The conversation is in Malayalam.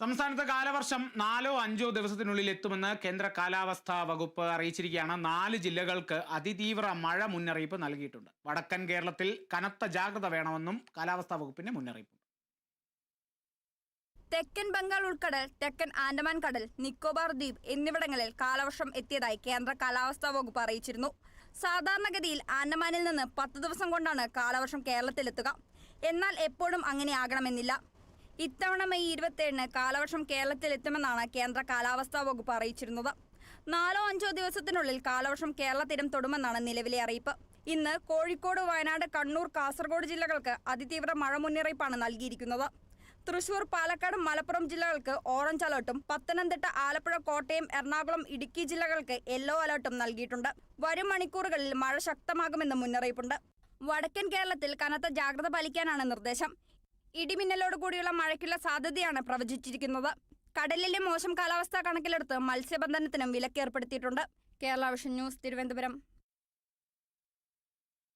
സംസ്ഥാനത്ത് കാലവർഷം നാലോ അഞ്ചോ ദിവസത്തിനുള്ളിൽ എത്തുമെന്ന് കേന്ദ്ര കാലാവസ്ഥാ വകുപ്പ് അറിയിച്ചിരിക്കുകയാണ്. നാല് ജില്ലകൾക്ക് അതിതീവ്ര മഴ മുന്നറിയിപ്പ് നൽകിയിട്ടുണ്ട്. വടക്കൻ കേരളത്തിൽ കനത്ത ജാഗ്രത വേണമെന്നും കാലാവസ്ഥാ വകുപ്പിന്റെ മുന്നറിയിപ്പ് തെക്കൻ ബംഗാൾ ഉൾക്കടൽ തെക്കൻ ആൻഡമാൻ കടൽ നിക്കോബാർ ദ്വീപ് എന്നിവിടങ്ങളിൽ കാലവർഷം എത്തിയതായി കേന്ദ്ര കാലാവസ്ഥാ വകുപ്പ് അറിയിച്ചിരുന്നു. സാധാരണഗതിയിൽ ആൻഡമാനിൽ നിന്ന് പത്ത് ദിവസം കൊണ്ടാണ് കാലവർഷം കേരളത്തിലെത്തുക. എന്നാൽ എപ്പോഴും അങ്ങനെ ആകണമെന്നില്ല. ഇത്തവണ മെയ് ഇരുപത്തിയേഴിന് കാലവർഷം കേരളത്തിൽ എത്തുമെന്നാണ് കേന്ദ്ര കാലാവസ്ഥാ വകുപ്പ് അറിയിച്ചിരുന്നത്. നാലോ അഞ്ചോ ദിവസത്തിനുള്ളിൽ കാലവർഷം കേരള തൊടുമെന്നാണ് നിലവിലെ അറിയിപ്പ്. ഇന്ന് കോഴിക്കോട് വയനാട് കണ്ണൂർ കാസർഗോഡ് ജില്ലകൾക്ക് അതിതീവ്ര മഴ മുന്നറിയിപ്പാണ് നൽകിയിരിക്കുന്നത്. തൃശൂർ പാലക്കാട് മലപ്പുറം ജില്ലകൾക്ക് ഓറഞ്ച് അലർട്ടും പത്തനംതിട്ട ആലപ്പുഴ കോട്ടയം എറണാകുളം ഇടുക്കി ജില്ലകൾക്ക് യെല്ലോ അലർട്ടും നൽകിയിട്ടുണ്ട്. വരും മണിക്കൂറുകളിൽ മഴ ശക്തമാകുമെന്ന് മുന്നറിയിപ്പുണ്ട്. വടക്കൻ കേരളത്തിൽ കനത്ത ജാഗ്രത പാലിക്കാനാണ് നിർദ്ദേശം. ഇടിമിന്നലോട് കൂടിയുള്ള മഴയ്ക്കുള്ള സാധ്യതയാണ് പ്രവചിച്ചിരിക്കുന്നത്. കടലിലെ മോശം കാലാവസ്ഥ കണക്കിലെടുത്ത് മത്സ്യബന്ധനത്തിനും വിലക്കേർപ്പെടുത്തിയിട്ടുണ്ട്. Kerala vision news Thiruvananthapuram.